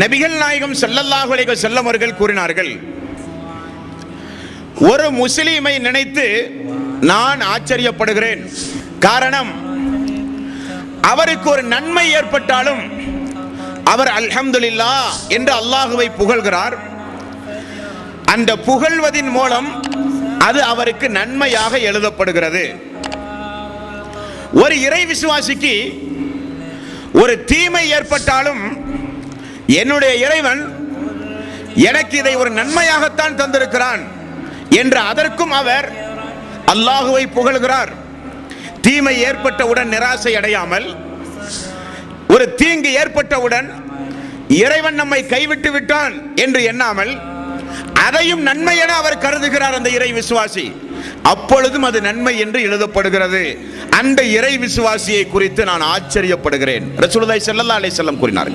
நபிகள் நாயகம் செல்லல்லாஹுலேக அலைஹி அவர்கள் கூறினார்கள் ஒரு முஸ்லீமை நினைத்து நான் ஆச்சரியப்படுகிறேன். காரணம் அவருக்கு ஒரு நன்மை ஏற்பட்டாலும் அவர் அல்ஹம்துலில்லா என்று அல்லாஹுவை புகழ்கிறார். அந்த புகழ்வதின் மூலம் அது அவருக்கு நன்மையாக எழுதப்படுகிறது. ஒரு இறை விசுவாசிக்கு ஒரு தீமை ஏற்பட்டாலும் என்னுடைய இறைவன் எனக்கு இதை ஒரு நன்மையாகத்தான் தந்திருக்கிறான் என்று அதற்கும் அவர் அல்லாஹுவை புகழ்கிறார். தீமை ஏற்பட்டவுடன் நிராசை அடையாமல் ஒரு தீங்கு ஏற்பட்டவுடன் இறைவன் நம்மை கைவிட்டு விட்டான் என்று எண்ணாமல் அதையும் நன்மை என அவர் கருதுகிறார் அந்த இறை விசுவாசி. அப்பொழுதும் அது நன்மை என்று எழுதப்படுகிறது. அந்த இறை விசுவாசியை குறித்து நான் ஆச்சரியப்படுகிறேன். ரசூலுதாய் செல்லல்லா அலை செல்லம் கூறினார்கள்.